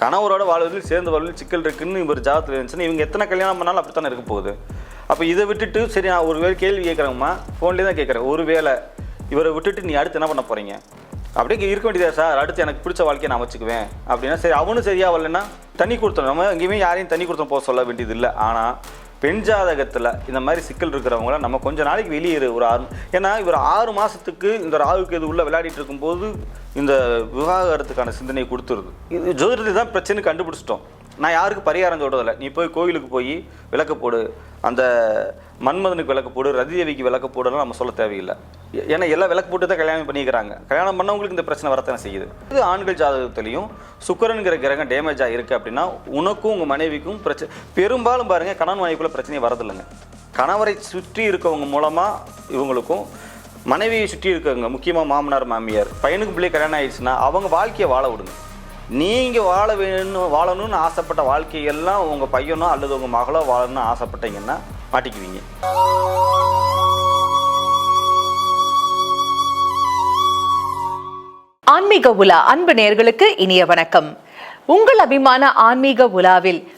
கணவரோட வாழ்வதில் சேர்ந்து வாழ்வதில் சிக்கல் இருக்குன்னு இவர் ஜாதத்தில் இருந்துச்சுன்னா இவங்க எத்தனை கல்யாணம் பண்ணாலும் அப்படித்தானே இருக்க போகுது. அப்போ இதை விட்டுட்டு சரி நான் ஒரு வேலை கேள்வி கேட்குறேங்கம்மா ஃபோன்லேயே தான் கேட்குறேன். ஒரு வேளை இவரை விட்டுட்டு நீ அடுத்து என்ன பண்ண போகிறீங்க அப்படியே இருக்க வேண்டியதா சார். அடுத்து எனக்கு பிடிச்ச வாழ்க்கையை நான் வச்சுக்குவேன் அப்படின்னா சரி அவனும் சரியாக வரலன்னா தண்ணி கொடுத்தோம் நம்ம எங்கேயுமே யாரையும் தண்ணி கொடுத்தோம் போக சொல்ல வேண்டியது இல்லை ஆனால் பெண் ஜாதகத்தில் இந்த மாதிரி சிக்கல் இருக்கிறவங்கள நம்ம கொஞ்ச நாளைக்கு வெளியே ஒரு ஆறு ஏன்னா இவர் ஆறு மாதத்துக்கு இந்த ராகுக்கு இது உள்ளே விளையாடிட்டு இருக்கும்போது இந்த விவாகரத்துக்கான சிந்தனையை கொடுத்துருது. இது ஜோதிடத்தில் தான் பிரச்சனை கண்டுபிடிச்சிட்டோம். நான் யாருக்கு பரிகாரம் சொல்கிறதில்ல நீ போய் கோயிலுக்கு போய் விளக்கு போடு. அந்த மன்மதனுக்கு விளக்கு போடு ரதிதேவிக்கு விளக்கு போடுலாம் நம்ம சொல்ல தேவையில்லை. ஏ- ஏன்னா எல்லாம் விளக்கு போட்டு தான் கல்யாணம் பண்ணிக்கிறாங்க. கல்யாணம் பண்ணவங்களுக்கு இந்த பிரச்சனை வரத்தானே செய்யுது. இது ஆண்கள் ஜாதகத்துலேயும் சுக்கரனுங்கிற கிரகம் டேமேஜ் ஆகிருக்கு அப்படின்னா உனக்கும் உங்கள் மனைவிக்கும் பிரச்சனை பெரும்பாலும் பாருங்கள் கணவன் மனைவிக்குள்ள பிரச்சனையே வரதில்லைங்க. கணவரை சுற்றி இருக்கவங்க மூலமாக இவங்களுக்கும் மனைவியை சுற்றி இருக்கவங்க முக்கியமாக மாமனார் மாமியார் பையனுக்கு பிள்ளை கல்யாணம் ஆயிடுச்சுன்னா அவங்க வாழ்க்கையை வாழ விடுங்க. நீங்கள் வாழ வேணும் வாழணும்னு ஆசைப்பட்ட வாழ்க்கையெல்லாம் உங்கள் பையனோ அல்லது உங்கள் மகளோ வாழணும்னு ஆசைப்பட்டீங்கன்னா மாட்டிக்குவீங்க. ஆன்மீக உலா அன்பு நேயர்களுக்கு இனிய வணக்கம். உங்கள் அபிமான ஆன்மீக உலாவில்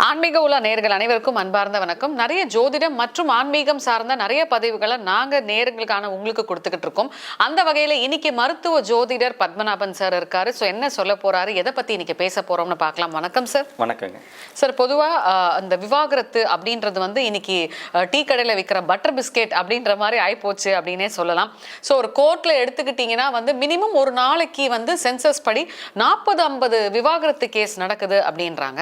ஆன்மீக உலா நேர்கள் அனைவருக்கும் அன்பார்ந்த வணக்கம். நிறைய ஜோதிடம் மற்றும் ஆன்மீகம் சார்ந்த நிறைய பதிவுகளை நாங்க நேர்களுக்கான உங்களுக்கு கொடுத்துக்கிட்டு இருக்கோம். அந்த வகையில இன்னைக்கு மருத்துவ ஜோதிடர் பத்மநாபன் சார் இருக்காரு. ஸோ என்ன சொல்ல போறாரு? எதை பத்தி இன்னைக்கு பேச போறோம்னு பார்க்கலாம். வணக்கம் சார் வணக்கங்க. சார் பொதுவா ஆஹ், அந்த விவாகரத்து அப்படின்றது வந்து இன்னைக்கு டீ கடையில விற்கிற பட்டர் பிஸ்கெட் அப்படின்ற மாதிரி ஆயிப்போச்சு அப்படின்னே சொல்லலாம். ஸோ ஒரு கோர்ட்ல எடுத்துக்கிட்டிங்கன்னா வந்து மினிமம் ஒரு நாளைக்கு வந்து சென்சஸ் படி நாற்பது ஐம்பது விவாகரத்து கேஸ் நடக்குது அப்படின்றாங்க.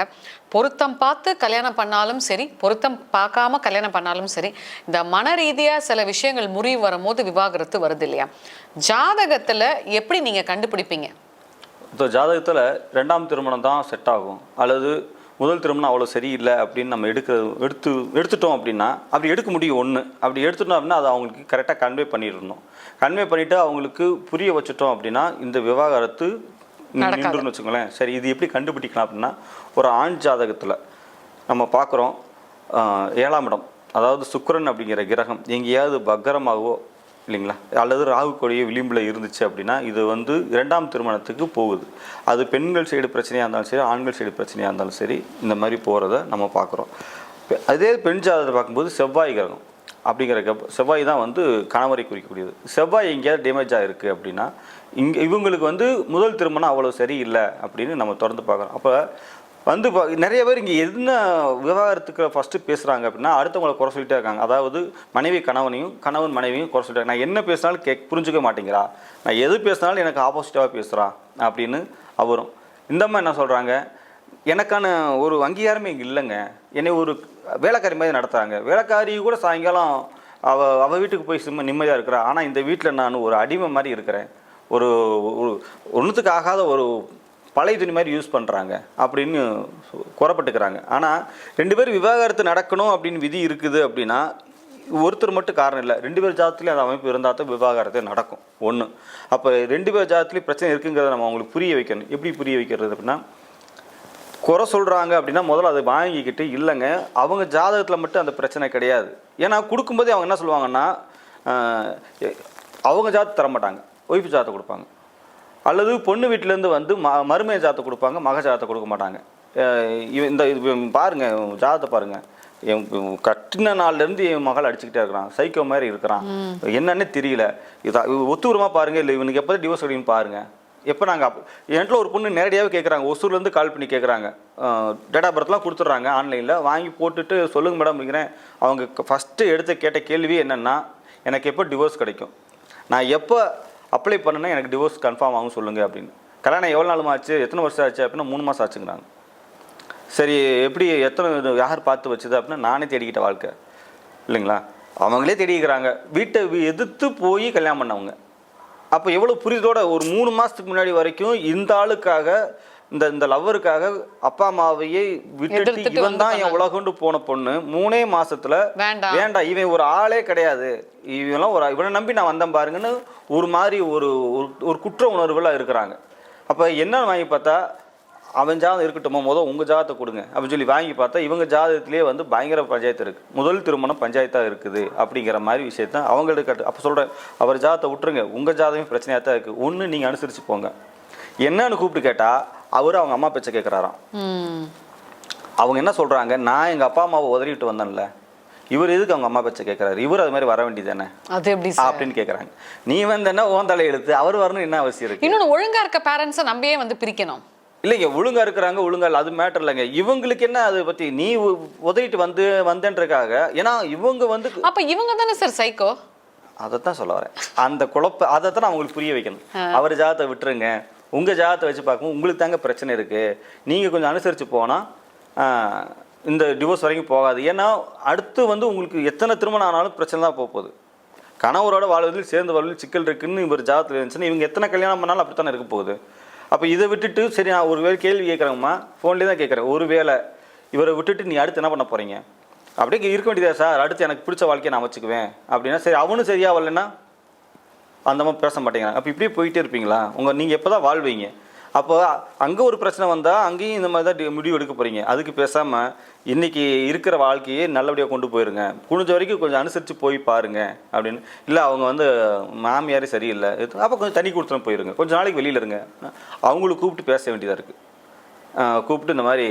பொருத்தம் பார்த்து கல்யாணம் பண்ணாலும் சரி பொருத்தம் பார்க்காம கல்யாணம் பண்ணாலும் சரி இந்த மன ரீதியாக சில விஷயங்கள் முறிவு வரும்போது விவாகரத்து வருது இல்லையா? ஜாதகத்தில் எப்படி நீங்கள் கண்டுபிடிப்பீங்க? இப்போ ஜாதகத்தில் ரெண்டாம் திருமணம் தான் செட் ஆகும். அல்லது முதல் திருமணம் அவ்வளோ சரியில்லை அப்படின்னு நம்ம எடுக்கிறது எடுத்து எடுத்துட்டோம் அப்படின்னா அப்படி எடுக்க முடியும் ஒன்று அப்படி எடுத்துட்டோம் அப்படின்னா அதை அவங்களுக்கு கரெக்டாக கன்வே பண்ணிடணும். கன்வே பண்ணிவிட்டு அவங்களுக்கு புரிய வச்சுட்டோம் அப்படின்னா இந்த விவாகரத்து நின்றுன்னு வச்சுக்கோங்களேன். சரி இது எப்படி கண்டுபிடிக்கலாம் அப்படின்னா ஒரு ஆண் ஜாதகத்தில் நம்ம பார்க்குறோம் ஏழாம் இடம். அதாவது சுக்கிரன் அப்படிங்கிற கிரகம் எங்கேயாவது பக்கரமாகவோ இல்லைங்களா அல்லது ராகு கொடிய விளிம்பில் இருந்துச்சு அப்படின்னா இது வந்து இரண்டாம் திருமணத்துக்கு போகுது. அது பெண்கள் சைடு பிரச்சனையாக இருந்தாலும் சரி ஆண்கள் சைடு பிரச்சனையாக இருந்தாலும் சரி இந்த மாதிரி போகிறத நம்ம பார்க்குறோம். அதே பெண் ஜாதகத்தை பார்க்கும்போது செவ்வாய் கிரகம். அப்படிங்கிற கப்- செவ்வாய் தான் வந்து கணவரை குறிக்கக்கூடியது. செவ்வாய் எங்கேயாவது டேமேஜ் ஆகிருக்கு அப்படின்னா இங்கே இவங்களுக்கு வந்து முதல் திருமணம் அவ்வளோ சரியில்லை அப்படின்னு நம்ம தொடர்ந்து பார்க்குறோம். அப்போ வந்து பா- நிறைய பேர் இங்கே என்ன விவகாரத்துக்கு ஃபஸ்ட்டு பேசுகிறாங்க அப்படின்னா அடுத்தவங்களை குறை சொல்லிட்டே இருக்காங்க. அதாவது மனைவி கணவனையும் கணவன் மனைவியும் குறை சொல்லிட்டாங்க நான் என்ன பேசினாலும் கே புரிஞ்சுக்க மாட்டேங்கிறா. நான் எது பேசினாலும் எனக்கு ஆப்போசிட்டாக பேசுகிறான் அப்படின்னு அவரும். இந்த மாதிரி என்ன சொல்கிறாங்க எனக்கான ஒரு அங்கீகாரமே இங்கே இல்லைங்க. என்னை ஒரு வேலைக்காரி மாதிரி நடத்துகிறாங்க வேலைக்காரி கூட சாயங்காலம் அவ அவள் வீட்டுக்கு போய் சும்மா நிம்மதியாக இருக்கிறா. ஆனால் இந்த வீட்டில் நான் ஒரு அடிமை மாதிரி இருக்கிறேன். ஒரு ஒன்றுத்துக்கு ஆகாத ஒரு பழைய துணி மாதிரி யூஸ் பண்ணுறாங்க அப்படின்னு குறப்பட்டுக்கிறாங்க. ஆனால் ரெண்டு பேரும் விவாகரத்து நடக்கணும் அப்படின்னு விதி இருக்குது அப்படின்னா ஒருத்தர் மட்டும் காரணம் இல்லை. ரெண்டு பேர் ஜாதத்துலேயும் அந்த அமைப்பு இருந்தால் தான் விவாகரத்து நடக்கும். ஒன்று அப்போ ரெண்டு பேர் ஜாதத்துலேயும் பிரச்சனை இருக்குங்கிறத நம்ம அவங்களுக்கு புரிய வைக்கணும். எப்படி புரிய வைக்கிறது அப்படின்னா குறை சொல்கிறாங்க அப்படின்னா முதல்ல அதை வாங்கிக்கிட்டு இல்லைங்க. அவங்க ஜாதகத்தில் மட்டும் அந்த பிரச்சனை கிடையாது. ஏன்னா கொடுக்கும்போதே அவங்க என்ன சொல்லுவாங்கன்னா அவங்க ஜாதத்தை தர மாட்டாங்க ஒய்ஃபு ஜாதத்தை கொடுப்பாங்க. அல்லது பொண்ணு வீட்டிலேருந்து வந்து ம மருமைய ஜாதத்தை கொடுப்பாங்க மக ஜாதத்தை கொடுக்க மாட்டாங்க. இந்த இது பாருங்க ஜாதத்தை பாருங்க. என் கட்டின நாள்லேருந்து என் மகள் அடிச்சுக்கிட்டே இருக்கிறான். சைக்கோ மாதிரி இருக்கிறான். என்னன்னே தெரியல. இதா ஒத்துவரமாக பாருங்க இல்லை இவனுக்கு எப்போ டிவோர்ஸ் கிடைக்குன்னு பாருங்க. எப்போ நாங்கள் அப்போ என்கிட்ட ஒரு பொண்ணு நேரடியாகவே கேட்குறாங்க ஒசூர்லேருந்து கால் பண்ணி கேட்குறாங்க டேட்டா பர்த்லாம் கொடுத்துட்றாங்க ஆன்லைனில் வாங்கி போட்டுட்டு சொல்லுங்கள் மேடம் அப்படிங்கிறேன். அவங்க ஃபஸ்ட்டு எடுத்து கேட்ட கேள்வி என்னென்னா எனக்கு எப்போ டிவோர்ஸ் கிடைக்கும்? நான் எப்போ அப்ளை பண்ணேன்னா எனக்கு டிவோர்ஸ் கன்ஃபார்ம் ஆகும் சொல்லுங்கள் அப்படின்னு. கல்யாணம் எவ்வளோ நாளும் ஆச்சு? எத்தனை வருஷம் ஆச்சு? அப்படின்னா மூணு மாதம் ஆச்சுங்கிறாங்க. சரி எப்படி எத்தனை இது யார் பார்த்து வச்சுது அப்படின்னா நானே தேடிக்கிட்ட வாழ்க்கை. இல்லைங்களா? அவங்களே தேடிக்கிறாங்க. வீட்டை எதிர்த்து போய் கல்யாணம் பண்ணவங்க. அப்போ எவ்வளோ புரிதலோட ஒரு மூணு மாதத்துக்கு முன்னாடி வரைக்கும் இந்த ஆளுக்காக இந்த இந்த லவ்வருக்காக அப்பா அம்மாவையே விட்டுட்டு இவன் தான் என் உலகம்னு போன பொண்ணு. மூணே மாசத்துல வேண்டாம். இவன் ஒரு ஆளே கிடையாது. இவெல்லாம் ஒரு இவனை நம்பி நான் வந்தேன் பாருங்கன்னு ஒரு மாதிரி ஒரு ஒரு- குற்ற உணர்வுல இருக்கிறாங்க. அப்போ என்னன்னு வாங்கி பார்த்தா அவன் ஜாதகம் இருக்கட்டுமோ முதல் உங்கள் ஜாதகத்தை கொடுங்க. அப்படின்னு சொல்லி வாங்கி பார்த்தா இவங்க ஜாதகத்திலே வந்து பயங்கர பஞ்சாயத்து இருக்குது முதல் திருமணம் பஞ்சாயத்தாக இருக்குது அப்படிங்கிற மாதிரி விஷயத்த அவங்களுக்கு கட்டு அப்போ சொல்கிறேன் அவர் ஜாதகத்தை விட்டுருங்க. உங்கள் ஜாதகம் பிரச்சனையாக தான் இருக்குது ஒன்று நீங்கள் அனுசரித்து போங்க. என்னன்னு கூப்பிட்டு கேட்டால் அவர் அவங்க அம்மா பேச்சை கேட்குறாராம் அவங்க என்ன சொல்கிறாங்க நான் எங்கள் அப்பா அம்மாவை உதறிட்டு வந்தேன்ல. இவர் எதுக்கு அவங்க அம்மா பேச்சை கேட்குறாரு இவர் அது மாதிரி வர வேண்டியதானே அது எப்படி அப்படின்னு கேட்குறாங்க நீ வந்தேன்னா ஓன் தலை எழுத்து அவர் வரணும் என்ன அவசியம் இருக்கு? இன்னொன்னு ஒழுங்கா இருக்க பேரண்ட்ஸை நம்பியே வந்து பிரிக்கணும். இல்லைங்க ஒழுங்கா இருக்கிறாங்க ஒழுங்கா இல்லை அது மேட்டர் இல்லைங்க. இவங்களுக்கு என்ன அதை பற்றி நீ உ- உதறிட்டு வந்து வந்தேன்றக்காக ஏன்னா இவங்க வந்து அப்ப இவங்க தானே சார் சைக்கோ அதைத்தான் சொல்ல வரேன். அந்த குழப்ப அதை தான் நான் உங்களுக்கு புரிய வைக்கணும். அவர் ஜாதத்தை விட்டுருங்க. உங்க ஜாதத்தை வச்சு பார்க்கும்போது உங்களுக்கு தாங்க பிரச்சனை இருக்கு. நீங்க கொஞ்சம் அனுசரிச்சு போனா ஆஹ், இந்த டிவோர்ஸ் வரைக்கும் போகாது. ஏன்னா அடுத்து வந்து உங்களுக்கு எத்தனை திருமணம் ஆனாலும் பிரச்சனை தான் போக போகுது. கணவரோட வாழ்வதில் சேர்ந்து வாழ்வதில் சிக்கல் இருக்குன்னு இவர் ஜாதத்தில் இருந்துச்சுன்னா இவங்க எத்தனை கல்யாணம் பண்ணாலும் அப்படித்தானே இருக்க போகுது. அப்போ இதை விட்டுட்டு சரி நான் ஒரு வேளை கேள்வி கேட்குறேங்கம்மா. ஃபோன்லேயே தான் கேட்குறேன். ஒரு வேளை இவரை விட்டுட்டு நீ அடுத்து என்ன பண்ண போகிறீங்க அப்படியே இருக்க வேண்டியதா சார். அடுத்து எனக்கு பிடிச்ச வாழ்க்கையை நான் வச்சுக்குவேன். அப்படின்னா சரி அவனும் சரியாக வரலன்னா அந்த மாதிரி பேச மாட்டேங்கிறாங்க. அப்போ இப்படியே போயிட்டே இருப்பீங்களா? உங்கள் நீங்கள் எப்போ தான் வாழ்வீங்க? அப்போ அங்கே ஒரு பிரச்சனை வந்தால் அங்கேயும் இந்த மாதிரி தான் முடிவு எடுக்க போகிறீங்க அதுக்கு பேசாமல் இன்றைக்கி இருக்கிற வாழ்க்கையை நல்லபடியாக கொண்டு போயிருங்க. குனிஞ்ச வரைக்கும் கொஞ்சம் அனுசரித்து போய் பாருங்க அப்படின்னு. இல்லை அவங்க வந்து மாமியாரே சரியில்லை. அப்போ கொஞ்சம் தண்ணி கொடுத்துட்டு போயிருங்க. கொஞ்சம் நாளைக்கு வெளியில் இருங்க. அவங்களுக்கு கூப்பிட்டு பேச வேண்டியதாக இருக்குது கூப்பிட்டு இந்த மாதிரி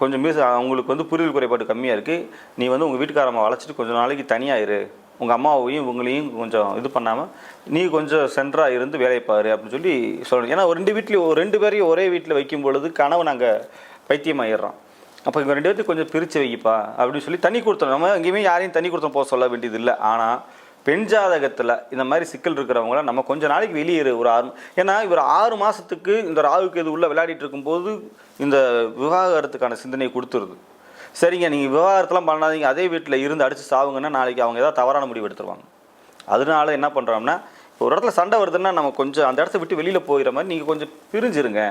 கொஞ்சம் மிஸ் அவங்களுக்கு வந்து புரிதல் குறைபாடு கம்மியாக இருக்குது நீ வந்து உங்கள் வீட்டுக்காரம்மா அழைச்சிட்டு கொஞ்சம் நாளைக்கு தனியாக இரு. உங்கள் அம்மாவையும் உங்களையும் கொஞ்சம் இது பண்ணாமல் நீ கொஞ்சம் சென்டராக இருந்து வேலையை பாரு அப்படின்னு சொல்லி சொல்லணும். ஏன்னா ஒரு ரெண்டு வீட்லேயும் ஒரு ரெண்டு பேரையும் ஒரே வீட்டில் வைக்கும் பொழுது கணவன் நாங்கள் பைத்தியமாயிடுறான். அப்போ இவங்க ரெண்டு பேர்த்தையும் கொஞ்சம் பிரித்து வைப்பா அப்படின்னு சொல்லி தண்ணி கொடுத்தோம். நம்ம எங்கேயுமே யாரையும் தண்ணி கொடுத்தோம் போக சொல்ல வேண்டியது இல்லை ஆனால் பெண் ஜாதகத்தில் இந்த மாதிரி சிக்கல் இருக்கிறவங்கள நம்ம கொஞ்ச நாளைக்கு வெளியேறு ஒரு ஆறு ஏன்னா இவர் ஆறு மாதத்துக்கு இந்த ராகுக்கு இது உள்ளே விளையாடிட்டு இருக்கும்போது இந்த விவாகரத்துக்கான சிந்தனையை கொடுத்துருது. சரிங்க நீங்கள் விவாகரத்தெல்லாம் பண்ணாதீங்க அதே வீட்டில் இருந்து அடித்து சாவுங்கன்னா நாளைக்கு அவங்க ஏதாவது தவறான முடிவு எடுத்துருவாங்க. அதனால என்ன பண்ணுறோம்னா ஒரு இடத்துல சண்டை வருதுன்னா நம்ம கொஞ்சம் அந்த இடத்த விட்டு வெளியில் போயிடுற மாதிரி நீங்கள் கொஞ்சம் பிரிஞ்சிருங்க.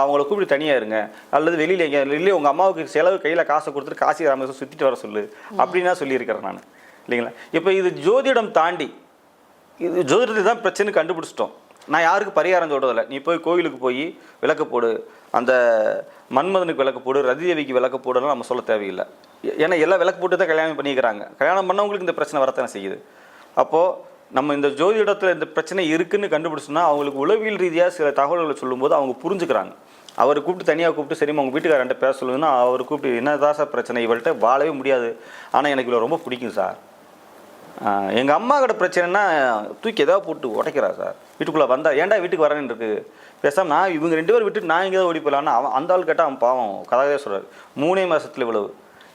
அவங்கள கூப்பிட்டு தனியாக இருங்க. அல்லது வெளியில் எங்கே இல்லை உங்கள் அம்மாவுக்கு செலவு கையில் காசை கொடுத்துட்டு காசி ராமேஸ்வரம் சுற்றிட்டு வர சொல்லு. அப்படின்னா சொல்லியிருக்கிறேன் நான். இல்லைங்களா? இப்போ இது ஜோதிடம் தாண்டி இது ஜோதிடத்தை தான் பிரச்சனை கண்டுபிடிச்சிட்டோம். நான் யாருக்கு பரிகாரம் சொல்றதில்ல. நீ போய் கோயிலுக்கு போய் விளக்கு போடு அந்த மன்மதனுக்கு விளக்கு போடு ரதிதேவிக்கு விளக்கு போடுலாம் நம்ம சொல்ல தேவையில்லை. ஏ- ஏன்னா எல்லாம் விளக்கு போட்டு தான் கல்யாணம் பண்ணிக்கிறாங்க. கல்யாணம் பண்ணவங்களுக்கு இந்த பிரச்சனை வரத்தானே செய்யுது. அப்போது நம்ம இந்த ஜோதிடத்தில் இந்த பிரச்சனை இருக்குதுன்னு கண்டுபிடிச்சோம்னா அவங்களுக்கு உளவியல் ரீதியாக சில தகவல்களை சொல்லும்போது அவங்க புரிஞ்சுக்கிறாங்க. அவர் கூப்பிட்டு தனியாக கூப்பிட்டு சரிம்மா உங்கள் வீட்டுக்காரன்ட்ட பேச சொல்லுங்கன்னா அவர் கூப்பிட்டு என்னதான் சார் பிரச்சனை? இவள்கிட்ட வாழவே முடியாது. ஆனால் எனக்கு இவ்வளோ ரொம்ப பிடிக்கும் சார். எங்கள் அம்மா கிட்ட பிரச்சனைனா தூக்கி ஏதாவது போட்டு உடைக்கிறா சார். வீட்டுக்குள்ளே வந்தா ஏன்டா வீட்டுக்கு வரேன்னு இருக்கு. பேசாம நான் இவங்க ரெண்டு பேரும் விட்டு நான் எங்கேயாவது ஓடி போயிடலான்னு அவன் அந்த ஆள் கேட்டால் அவன் பாவம் கதையே சொல்கிறார் மூணே மாதத்தில் இவ்வளவு.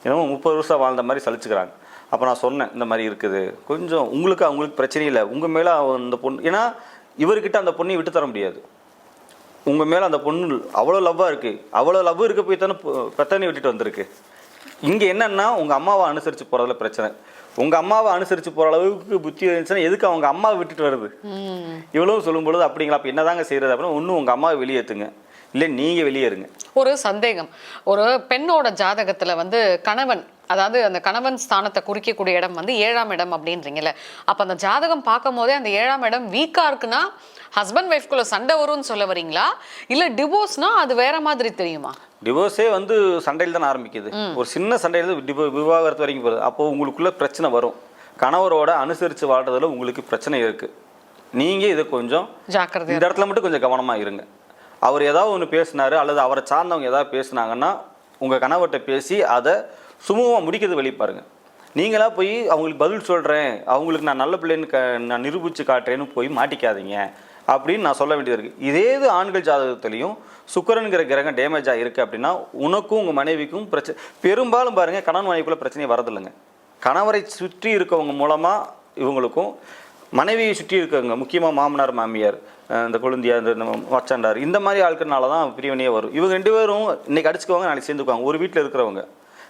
என்னமோ முப்பது வருஷம் வாழ்ந்த மாதிரி சலிச்சுக்கிறாங்க. அப்போ நான் சொன்னேன் இந்த மாதிரி இருக்குது. கொஞ்சம் உங்களுக்கு அவங்களுக்கு பிரச்சனை இல்லை. உங்கள் மேலே அந்த பொண்ணு ஏன்னா இவர்கிட்ட அந்த பொண்ணை விட்டு தர முடியாது. உங்கள் மேலே அந்த பொண்ணு அவ்வளோ லவ்வாக இருக்குது அவ்வளோ லவ் இருக்க போய் தானே பெத்தனை விட்டுட்டு வந்திருக்கு. இங்கே என்னென்னா உங்கள் அம்மாவை அனுசரித்து போகிறதுல பிரச்சனை. உங்க அம்மாவை அனுசரித்து போகிற அளவுக்கு புத்தி இருந்துச்சுன்னா எதுக்கு அவங்க அம்மாவை விட்டுட்டு வருது? இவ்வளவு சொல்லும் பொழுது அப்படிங்களா? அப்ப என்னதாங்க செய்யறது அப்படின்னு ஒன்றும் உங்கள் அம்மாவை வெளியேற்றுங்க இல்லை நீங்கள் வெளியேறுங்க. ஒரு சந்தேகம். ஒரு பெண்ணோட ஜாதகத்துல வந்து கணவன் அதாவது அந்த கணவன் ஸ்தானத்தை குறிக்கக்கூடிய இடம் வந்து ஏழாம் இடம் அப்படின்றீங்கல்ல. அப்ப அந்த ஜாதகம் பார்க்கும் போதே அந்த ஏழாம் இடம் வீக்கா இருக்குன்னா ஹஸ்பண்ட் ஒய்ஃப்குள்ள சண்டை வரும்னு சொல்ல வரீங்களா? இல்ல டிவோர்ஸ்னா அது வேற மாதிரி தெரியுமா? டிவோர்ஸே வந்து சண்டையில் தானே ஆரம்பிக்குது. ஒரு சின்ன சண்டையில் டிவோ விவாகரத்து வரைக்கும் போகுது அப்போ உங்களுக்குள்ள பிரச்சனை வரும். கணவரோட அனுசரித்து வாழ்றதுல உங்களுக்கு பிரச்சனை இருக்குது நீங்கள் இதை கொஞ்சம் ஜாக்கிரதையா இந்த இடத்துல மட்டும் கொஞ்சம் கவனமாக இருங்க. அவர் ஏதாவது ஒன்று பேசினாரு அல்லது அவரை சார்ந்தவங்க ஏதாவது பேசுனாங்கன்னா உங்கள் கணவர்கிட்ட பேசி அதை சுமூகமாக முடிக்கிறது வெளிப்பாருங்க நீங்களா போய் அவங்களுக்கு பதில் சொல்கிறேன் அவங்களுக்கு நான் நல்ல பிள்ளைன்னு க நான் நிரூபித்து காட்டுறேன்னு போய் மாட்டிக்காதீங்க. அப்படின்னு நான் சொல்ல வேண்டியது இருக்குது இதே இது ஆண்கள் ஜாதகத்துலேயும் சுக்கரனுங்கிற கிரகம் டேமேஜ் ஆகிருக்கு அப்படின்னா உனக்கும் உங்கள் மனைவிக்கும் பிரச்சனை பெரும்பாலும் பாருங்கள் கணவன் மனைவிக்குள்ளே பிரச்சனையே வரதில்லைங்க கணவரை சுற்றி இருக்கவங்க மூலமாக இவங்களுக்கும் மனைவியை சுற்றி இருக்கவங்க முக்கியமாக மாமனார் மாமியார் இந்த குழந்தையார் இந்த மச்சாண்டார் இந்த மாதிரி ஆட்கள்னால தான் பிரிவினையே வரும். இவங்க ரெண்டு பேரும் இன்றைக்கி அடிச்சுக்குவாங்க நாளைக்கு சேர்ந்துக்குவாங்க. ஒரு வீட்டில் இருக்கிறவங்க.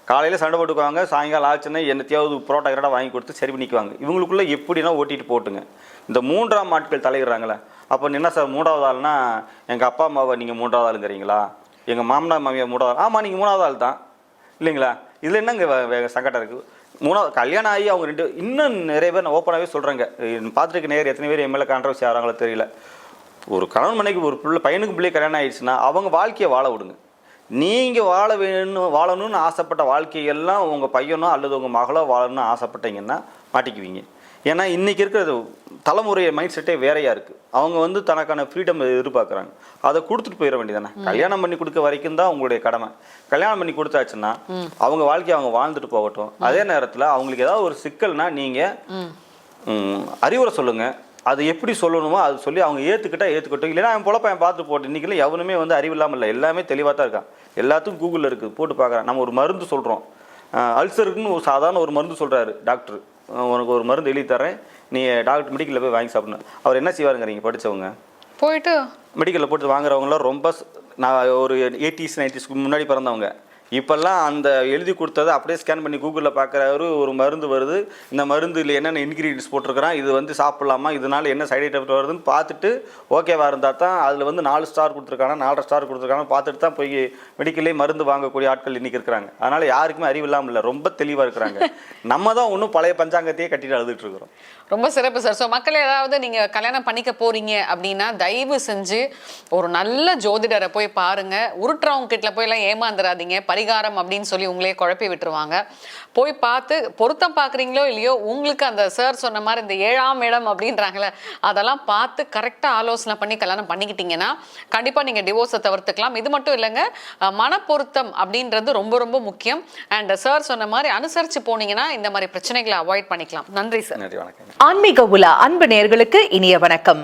காலையில் சண்டை போட்டுக்குவாங்க சாயங்காலம் ஆச்சுன்னா என்னத்தையாவது புரோட்டா கிரோட்டா வாங்கி கொடுத்து சரி பண்ணிக்குவாங்க. இவங்களுக்குள்ளே எப்படின்னா ஓட்டிட்டு போட்டுங்க. இந்த மூன்றாம் ஆட்கள் தலையிடுறாங்களே அப்போ என்ன சார் மூன்றாவது ஆள்னா எங்கள் அப்பா அம்மாவை நீங்கள் மூன்றாவது ஆளுங்கிறீங்களா? எங்கள் மாமனார் மாமியார் மூன்றாவது ஆமாம் நீங்கள் மூணாவது ஆள் தான். இல்லைங்களா? இதில் என்னங்க சங்கடம் இருக்குது மூணாவது கல்யாணம் ஆகி அவங்க ரெண்டு இன்னும் நிறைய பேர் நான் ஓப்பனாகவே சொல்கிறேங்க பார்த்துருக்க நேர் எத்தனை பேர் எம்எல்ஏ கான்ட்ரவர்சி ஆகிறாங்களோ தெரியல. ஒரு கணவன் மனைக்கு ஒரு பிள்ளை பையனுக்கு பிள்ளை கல்யாணம் ஆயிடுச்சுன்னா அவங்க வாழ்க்கையை வாழ விடுங்க. நீங்கள் வாழ வேணும் வாழணும்னு ஆசைப்பட்ட வாழ்க்கையெல்லாம் உங்கள் பையனோ அல்லது உங்கள் மகளோ வாழணும்னு ஆசைப்பட்டீங்கன்னா மாட்டிக்குவீங்க. ஏன்னா இன்றைக்கி இருக்கிற தலைமுறை மைண்ட் செட்டே வேறையாக இருக்குது அவங்க வந்து தனக்கான ஃப்ரீடம் எதிர்பார்க்குறாங்க. அதை கொடுத்துட்டு போயிட வேண்டியதானே கல்யாணம் பண்ணி கொடுக்க வரைக்கும் தான் உங்களுடைய கடமை. கல்யாணம் பண்ணி கொடுத்தாச்சுன்னா அவங்க வாழ்க்கையை அவங்க வாழ்ந்துட்டு போகட்டும். அதே நேரத்தில் அவங்களுக்கு ஏதாவது ஒரு சிக்கல்னா நீங்கள் அறிவுரை சொல்லுங்க. அது எப்படி சொல்லணுமோ அது சொல்லி அவங்க ஏற்றுக்கிட்டா ஏற்றுக்கட்டும் இல்லைன்னா அவன் பொழப்ப அவன் பார்த்து போட்டு இன்றைக்கி எவனுமே வந்து அறிவு இல்லாமல் இல்லை. எல்லாமே தெளிவாக தான் இருக்கான். எல்லாத்துக்கும் கூகுளில் இருக்குது போட்டு பார்க்குறான். நம்ம ஒரு மருந்து சொல்கிறோம் அல்சருக்குன்னு ஒரு சாதாரண ஒரு மருந்து சொல்கிறாரு டாக்டர். உனக்கு ஒரு மருந்து எழுதி தரேன். நீ டாக்டர் மெடிக்கலில் போய் வாங்கி சாப்பிடணும். அவர் என்ன செய்வாருங்கிறீங்க படிச்சவங்க? போயிட்டு மெடிக்கலில் போட்டு வாங்குறவங்களாம் ரொம்ப நான் ஒரு எயிட்டிஸ் நைன்டிஸ்க்கு முன்னாடி பிறந்தவங்க. இப்போல்லாம் அந்த எழுதி கொடுத்ததை அப்படியே ஸ்கேன் பண்ணி கூகுளில் பார்க்குறவரு ஒரு மருந்து வருது. இந்த மருந்து இல்லை என்னென்ன இன்க்ரீடியன்ஸ் போட்டிருக்கிறான் இது வந்து சாப்பிட்லாமா இதனால என்ன சைடு எஃபெக்ட் வருதுன்னு பார்த்துட்டு ஓகேவாக இருந்தால் தான் அதில் வந்து நாலு ஸ்டார் கொடுத்துருக்காங்க நாலரை ஸ்டார் கொடுத்துருக்காங்க பார்த்துட்டு தான் போய் மெடிக்கல்லே மருந்து வாங்கக்கூடிய ஆட்கள் இன்றைக்கி இருக்கிறாங்க. அதனால் யாருக்குமே அறிவு இல்லாமல் இல்லை ரொம்ப தெளிவாக இருக்கிறாங்க. நம்ம தான் இன்னும் பழைய பஞ்சாங்கத்தையே கட்டிட்டு அழுதுட்டு இருக்கிறோம். ரொம்ப சிறப்பு சார். ஸோ மக்கள் ஏதாவது நீங்கள் கல்யாணம் பண்ணிக்க போகிறீங்க அப்படின்னா தயவு செஞ்சு ஒரு நல்ல ஜோதிடரை போய் பாருங்கள் உருட்டுறவங்க கிட்ட போய் எல்லாம் ஏமாந்துடாதீங்க பரிகாரம் அப்படின்னு சொல்லி உங்களே குழப்பி விட்டுருவாங்க. போய் பார்த்து பொருத்தம் பார்க்குறீங்களோ இல்லையோ உங்களுக்கு அந்த சார் சொன்ன மாதிரி இந்த ஏழாம் இடம் அப்படின்றாங்களே அதெல்லாம் பார்த்து கரெக்டாக ஆலோசனை பண்ணி கல்யாணம் பண்ணிக்கிட்டீங்கன்னா கண்டிப்பாக நீங்கள் டிவோர்ஸை தவிர்த்துக்கலாம். இது மட்டும் இல்லைங்க மனப்பொருத்தம் அப்படின்றது ரொம்ப ரொம்ப முக்கியம். அண்ட் சார் சொன்ன மாதிரி அனுசரித்து போனீங்கன்னா இந்த மாதிரி பிரச்சனைகளை அவாய்ட் பண்ணிக்கலாம். நன்றி சார் நன்றி வணக்கம். ஆன்மீக உலா அன்பு நேயர்களுக்கு இனிய வணக்கம்.